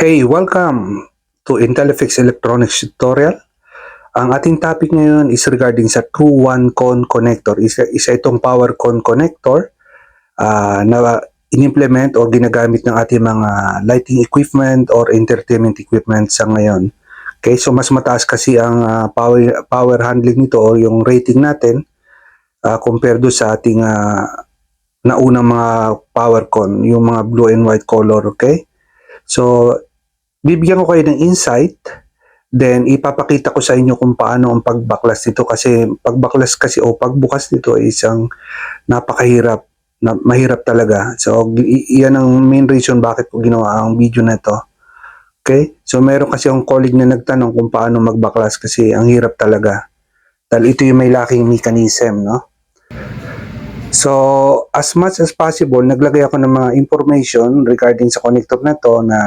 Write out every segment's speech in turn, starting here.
Hey, welcome to Intellifix Electronics tutorial. Ang ating topic ngayon is regarding sa True One Con Connector. Isa, isa itong power con connector ah, na inimplement o ginagamit ng ating mga lighting equipment or entertainment equipment sa ngayon. Okay, so mas mataas kasi ang ah, power power handling nito or yung rating natin ah, compared do sa ating ah, naunang mga power con, yung mga blue and white color, okay? So, bibigyan ko kayo ng insight then ipapakita ko sa inyo kung paano ang pagbaklas nito kasi pagbaklas kasi o pagbukas nito ay isang napakahirap na mahirap talaga. So iyan ang main reason bakit ko ginawa ang video na ito okay? So meron kasi ang colleague na nagtanong kung paano magbaklas kasi ang hirap talaga. Dahil ito yung may laking mechanism no So, as much as possible, naglagay ako ng mga information regarding sa connector na to na,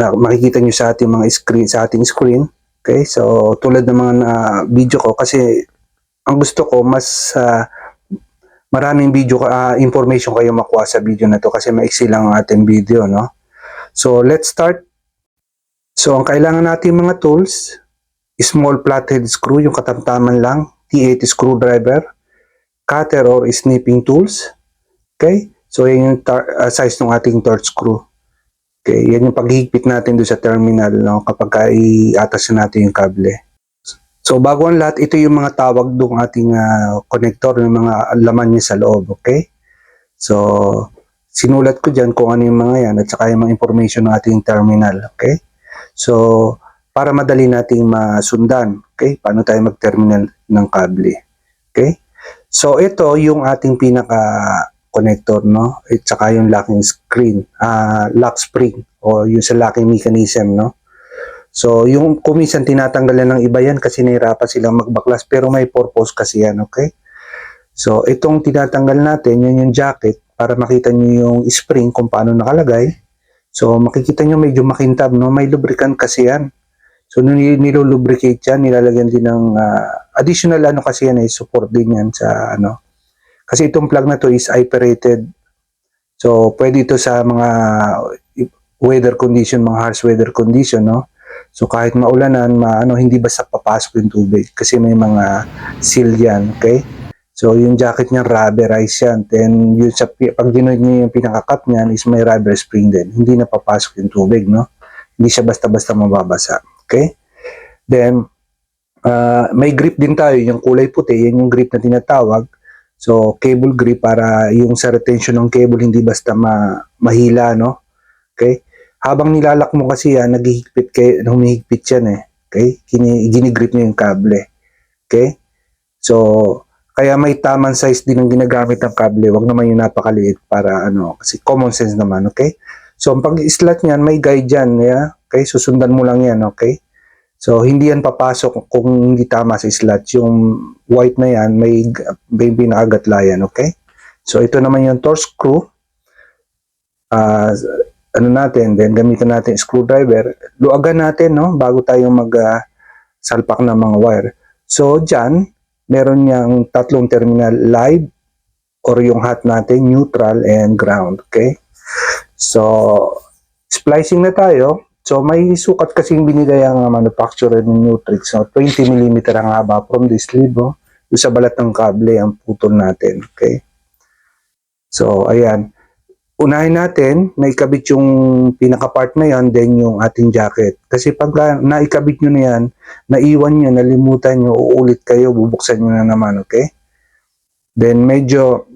na makikita nyo sa ating mga screen, sa ating screen. Okay, so tulad ng mga na video ko kasi ang gusto ko mas ah, maraming video ah, information kayo makuha sa video na to kasi maiksi lang ang ating video, no? So, let's start. So, ang kailangan natin mga tools, small flathead screw, yung katamtaman lang, T80 screwdriver, cutter or snipping tools. Okay? So, yan yung uh, size ng ating torch screw. Okay? Yan yung paghihigpit natin doon sa terminal no? kapag ka i-atas na natin yung kable. So, bago ang lahat, ito yung mga tawag doon ating ah, connector, yung mga laman niya sa loob. Okay? So, sinulat ko dyan kung ano yung mga yan at saka yung mga information ng ating terminal. Okay? So, para madali nating masundan. Okay? Paano tayo mag-terminal ng kable. Okay? So ito yung ating pinaka connector no? At saka yung locking screen ah lock spring o yung sa locking mechanism no? So yung kumisan tinatanggalan ng iba yan kasi nahirapan silang magbaklas pero may purpose kasi yan okay? So itong tinatanggal natin yun yung jacket para makita nyo yung spring kung paano nakalagay. So makikita nyo medyo makintab no? May lubricant kasi yan. So nilulubricate yan nilalagyan din ng ah, additional ano kasi yan ay support din yan sa ano. Kasi itong plug na to is IP-rated. So pwede ito sa mga weather condition, mga harsh weather condition, no? So kahit maulanan, maano hindi basta papasok yung tubig kasi may mga seal yan, okay? So yung jacket niya rubberized yan. Then yung sa pag ginoy niya yung pinaka-cup niyan is may rubber spring din. Hindi na papasok yung tubig, no? Hindi siya basta-basta mababasa. Okay? Then Ah, may grip din tayo, yung kulay puti, yan yung grip na tinatawag. So, cable grip para yung sa retention ng cable hindi basta ma mahila, no? Okay? Habang nilalak mo kasi yan, naghihigpit kay humihigpit yan eh. Okay? Kini ginigrip niya yung kable. Okay? So, kaya may tamang size din ang ginagamit ng kable. Wag naman yung napakaliit para ano, kasi common sense naman, okay? So, ang pag-slot niyan, may guide yan, yeah? Okay? Susundan mo lang yan, okay? So, hindi yan papasok kung hindi tama sa slot. Yung white na yan, may, may pinakagatlayan, okay? So, ito naman yung torque screw. Ah, ano natin, then gamitan natin screwdriver. Luagan natin, no? Bago tayo mag ah, salpak ng mga wire. So, dyan, meron niyang tatlong terminal live or yung hot natin, neutral and ground, okay? So, splicing na tayo. So, may sukat kasing binigay ang manufacturer ng Nutrix. So, 20 mm ang haba from this sleeve. Oh. Doon sa balat ng kable ang putol natin. Okay? So, ayan. Unahin natin, naikabit yung pinaka-part na yan, then yung ating jacket. Kasi pag naikabit nyo na yan, naiwan nyo, nalimutan nyo, uulit kayo, bubuksan nyo na naman. Okay? Then, medyo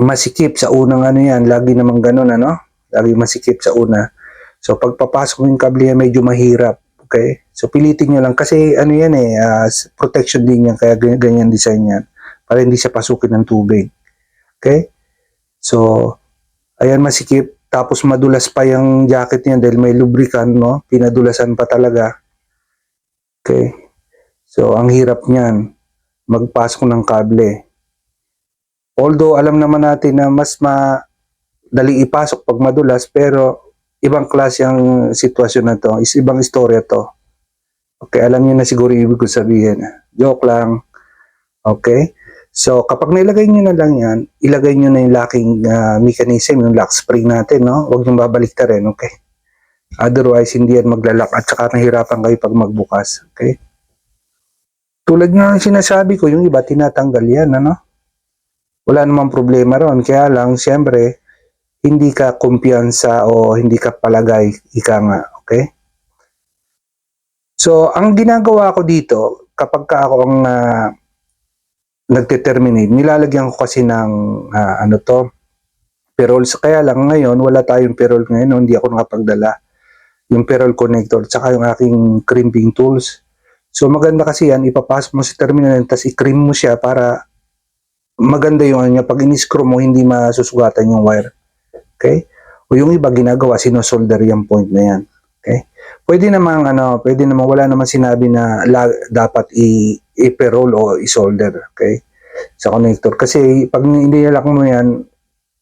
masikip sa unang ano yan. Lagi naman ganun, ano? Lagi masikip sa una. So pagpapasok yung kable medyo mahirap. Okay? So pilitin nyo lang kasi ano yan eh, s- protection din yan kaya ganyan, ganyan design yan para hindi siya pasukin ng tubig. Okay? So ayan masikip tapos madulas pa yung jacket niya dahil may lubricant no, pinadulasan pa talaga. Okay? So ang hirap niyan magpasok ng kable. Although alam naman natin na mas madali ipasok pag madulas pero ibang klase ang sitwasyon na to. Is ibang istorya to. Okay, alam niyo na siguro ibig ko sabihin. Joke lang. Okay? So, kapag nilagay nyo na lang yan, ilagay nyo na yung locking ah, mechanism, yung lock spring natin, no? Huwag nyo babalik ta rin, okay? Otherwise, hindi yan maglalak at saka nahirapan kayo pag magbukas, okay? Tulad nga ng sinasabi ko, yung iba tinatanggal yan, ano? Wala namang problema ron. Kaya lang, siyempre, hindi ka kumpiyansa o hindi ka palagay, ika nga, okay? So, ang ginagawa ko dito, kapag ka ako ang ah, nagte-terminate, nilalagyan ko kasi ng ah, ano to, perol. So, kaya lang ngayon, wala tayong perol ngayon, hindi ako nakapagdala. Yung perol connector, tsaka yung aking crimping tools. So, maganda kasi yan, ipapasok mo sa terminal, tapos i-crimp mo siya para maganda yung ano niya. Pag in-screw mo, hindi masusugatan yung wire. Okay? O yung iba ginagawa, sinosolder yung point na yan. Okay? Pwede namang ano, pwede namang wala namang sinabi na la, dapat i i-perol o i-solder, okay? Sa connector kasi pag inilak mo yan,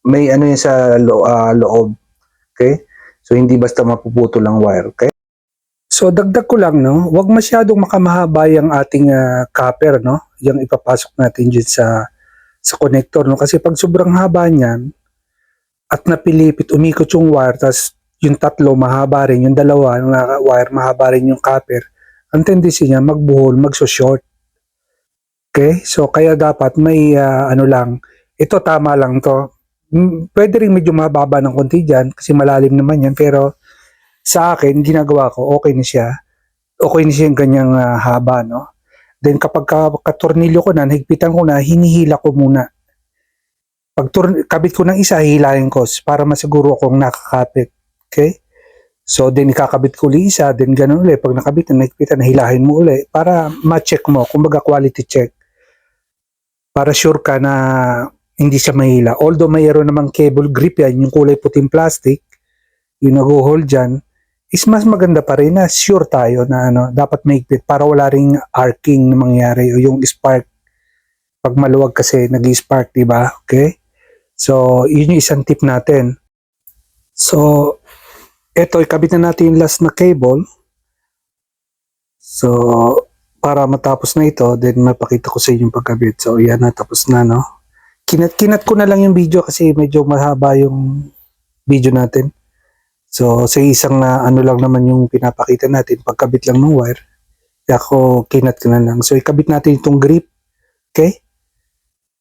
may ano yan sa lo, ah, loob, okay? So hindi basta mapuputo lang wire, okay? So dagdag ko lang no, wag masyadong makamahaba yung ating ah, copper no, yung ipapasok natin dyan sa sa connector no kasi pag sobrang haba niyan at napilipit umikot yung wire tas yung tatlo mahaba rin, yung dalawa na wire mahaba rin yung copper, ang tendency niya magbuhol, magso-short. Okay? So kaya dapat may ah, ano lang, ito tama lang to. Mm, Pwede rin medyo mababa ng konti dyan kasi malalim naman yan pero sa akin, ginagawa ko, okay na siya. Okay na siya yung ganyang ah, haba, no? Then kapag ka, katornilyo ko na, nahigpitan ko na, hinihila ko muna. Pag tur- kabit ko ng isa, hihilahin ko para masiguro akong nakakapit. Okay? So, then ikakabit ko ulit isa, then ganun ulit. Pag nakabit na, nahigpitan, hilahin mo ulit para ma-check mo, kumbaga quality check. Para sure ka na hindi siya mahila. Although mayroon namang cable grip yan, yung kulay puting plastic, yung nag-hold dyan, is mas maganda pa rin na sure tayo na ano, dapat mahigpit para wala ring arcing na mangyari o yung spark. Pag maluwag kasi nag-spark, di ba? Okay? So, yun yung isang tip natin. So, eto, ikabit na natin yung last na cable. So, para matapos na ito, then mapakita ko sa inyo yung pagkabit. So, yan na, tapos na, no? Kinat, kinat ko na lang yung video kasi medyo mahaba yung video natin. So, sa isang na ano lang naman yung pinapakita natin, pagkabit lang ng wire, ako kinat ko na lang. So, ikabit natin itong grip. Okay?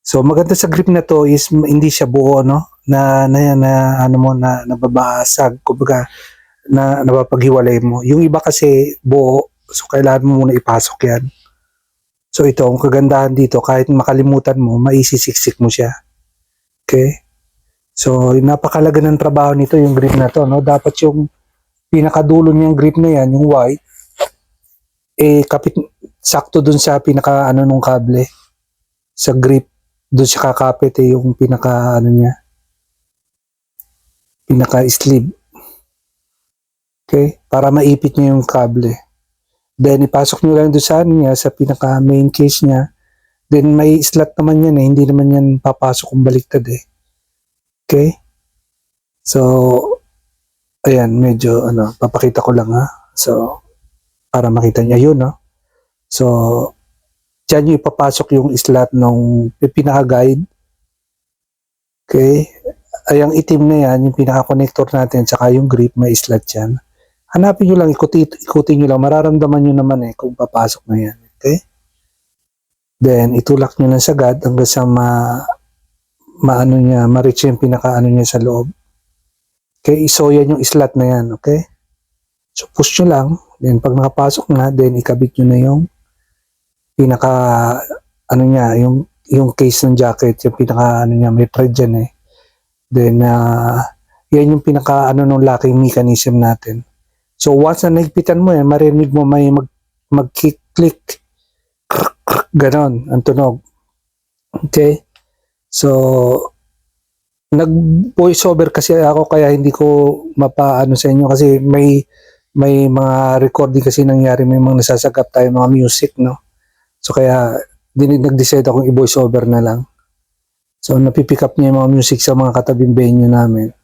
So, maganda sa grip na to is hindi siya buo, no? Na, na, na ano mo, na nababasag. Kumbaga, na napapaghiwalay mo. Yung iba kasi buo, so kailangan mo muna ipasok yan. So, ito, ang kagandahan dito, kahit makalimutan mo, maisisiksik mo siya. Okay? So, napakalaga ng trabaho nito, yung grip na to, no? Dapat yung pinakadulo niyang grip na yan, yung white, eh, kapit, sakto dun sa pinaka, ano, nung kable, sa grip, dun siya kakapit, eh, yung pinaka, ano niya, pinaka sleeve. Okay? Para maipit niya yung kable. Then, ipasok niyo lang doon sa ano niya, sa pinaka main case niya. Then, may slot naman yan eh. Hindi naman yan papasok kung baliktad eh. Okay? So, ayan, medyo, ano, papakita ko lang ha. So, para makita niya yun, no? So, dyan yung ipapasok yung slot ng pinaka-guide. Okay? Ay, ang itim na yan, yung pinaka-connector natin, tsaka yung grip, may slot yan. Hanapin nyo lang, ikuti, ikutin nyo lang, mararamdaman nyo naman eh kung papasok na yan. Okay? Then, itulak nyo lang sagad hanggang sa ma, maano niya, ma-reach yung pinaka-ano niya sa loob. Okay, so yan yung slot na yan, okay? So push nyo lang, then pag nakapasok na, then ikabit nyo na yung pinaka, ano niya, yung, yung case ng jacket, yung pinaka, ano niya, may thread dyan eh. Then, ah, yan yung pinaka, ano, nung locking mechanism natin. So once na nahigpitan mo yan, marinig mo may mag, mag-click, ganon, ang tunog. Okay? So, nag voice over kasi ako kaya hindi ko mapaano sa inyo kasi may may mga recording kasi nangyari may mga nasasagap tayo mga music no so kaya nag-decide akong i-voice over na lang so napipick up niya yung mga music sa mga katabing venue namin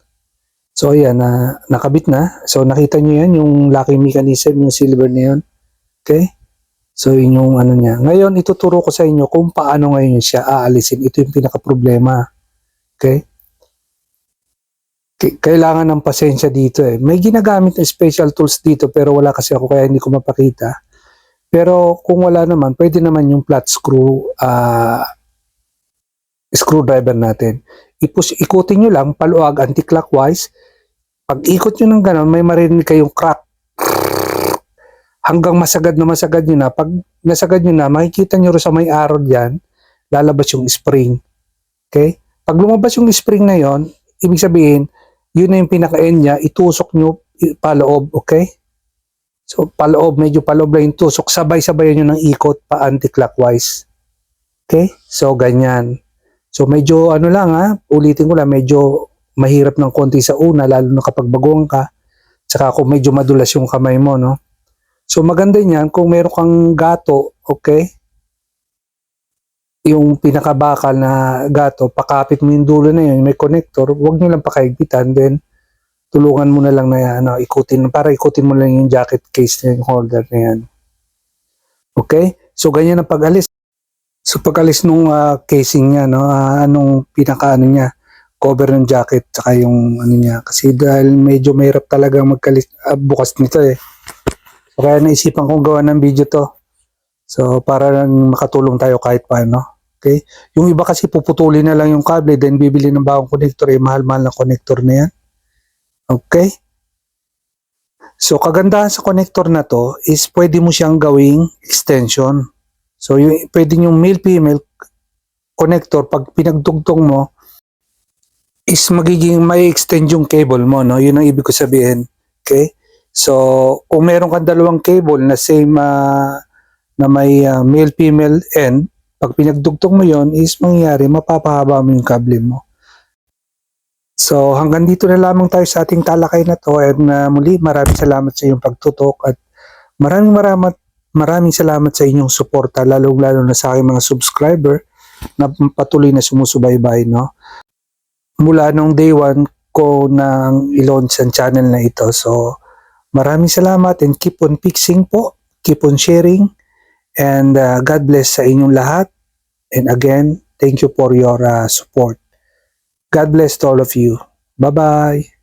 so ayan na nakabit na so nakita niyo yan yung locking mechanism yung silver na yun okay So, yun yung ano niya. Ngayon, ituturo ko sa inyo kung paano ngayon siya aalisin. Ito yung pinaka-problema. Okay? Kailangan ng pasensya dito eh. May ginagamit na special tools dito pero wala kasi ako kaya hindi ko mapakita. Pero kung wala naman, pwede naman yung flat screw ah, screwdriver natin. Ipus, ikutin nyo lang, paluag anti-clockwise. Pag ikot nyo ng ganon, may marinig kayong crack hanggang masagad na masagad nyo na. Pag nasagad nyo na, makikita nyo sa may arrow dyan, lalabas yung spring. Okay? Pag lumabas yung spring na yon, ibig sabihin, yun na yung pinaka-end niya, itusok nyo paloob. Okay? So, paloob, medyo paloob lang yung tusok. Sabay-sabayan nyo ng ikot pa anti-clockwise. Okay? So, ganyan. So, medyo ano lang ha, ulitin ko lang, medyo mahirap ng konti sa una, lalo na kapag baguhan ka. Tsaka kung medyo madulas yung kamay mo, no? So maganda niyan kung meron kang gato, okay? Yung pinakabakal na gato, pakapit mo yung dulo na yun, may connector, huwag nyo lang pakaigpitan, then tulungan mo na lang na ano, ikutin, para ikutin mo lang yung jacket case na yung holder na yan. Okay? So ganyan ang pag-alis. So pag-alis nung ah, casing niya, no, ah, anong pinaka ano niya, cover ng jacket, tsaka yung ano niya, kasi dahil medyo mahirap talaga magkalis, ah, bukas nito eh. So, kaya naisipan kong gawa ng video to. So, para lang makatulong tayo kahit paano. Okay? Yung iba kasi puputulin na lang yung kable, then bibili ng bagong connector, eh, mahal-mahal na connector na yan. Okay? So, kagandahan sa connector na to is pwede mo siyang gawing extension. So, yung, pwede yung male-female connector, pag pinagdugtong mo, is magiging may extend yung cable mo, no? Yun ang ibig ko sabihin. Okay? So, kung meron kang dalawang cable na same ah, na may ah, male-female end, pag pinagdugtong mo yon is mangyayari, mapapahaba mo yung kable mo. So, hanggang dito na lamang tayo sa ating talakay na to. And ah, muli, maraming salamat sa iyong pagtutok at maraming maraming maraming salamat sa inyong suporta, lalo-lalo na sa aking mga subscriber na patuloy na sumusubaybay, no? Mula nung day one ko nang i-launch ang channel na ito. So, Maraming salamat and keep on fixing po. Keep on sharing. And uh, God bless sa inyong lahat. And again, thank you for your uh, support. God bless to all of you. Bye-bye.